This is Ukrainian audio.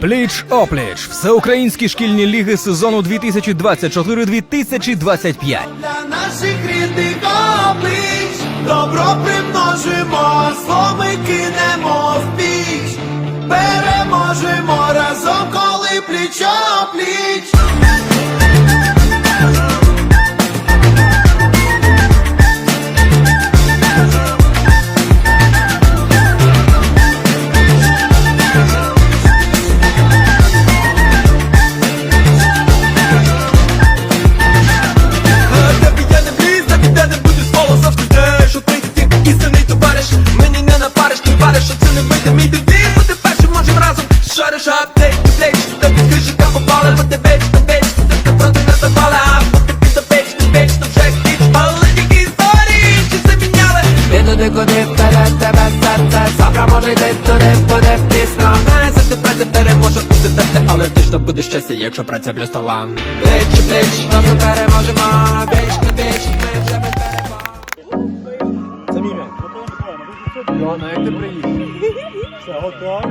Пліч опліч. Всеукраїнські шкільні ліги сезону 2024-2025. Для наших рідних облич добро примножимо, зло ми кинемо в піч, переможемо разом, коли пліч опліч. Товариш Мені не напариш, не вариш, що це не вийде. Мій тобі Бути першим можем разом Шариш аптек, ти плеч, тобі кришика попала Бо ти ти веч, ти ти проти не запала Бо ти печ, ти печ, то вже хіч Але історії, чи це міняли? Ти туди, куди вперед тебе серце. Завтра може йти туди, буде пісно Не завжди праця переможе бути терти Але точно буде щастя, якщо праця плюс талант Плеч, плеч, разом переможемо. Веч, Альона, як ти приїхав? Все готово?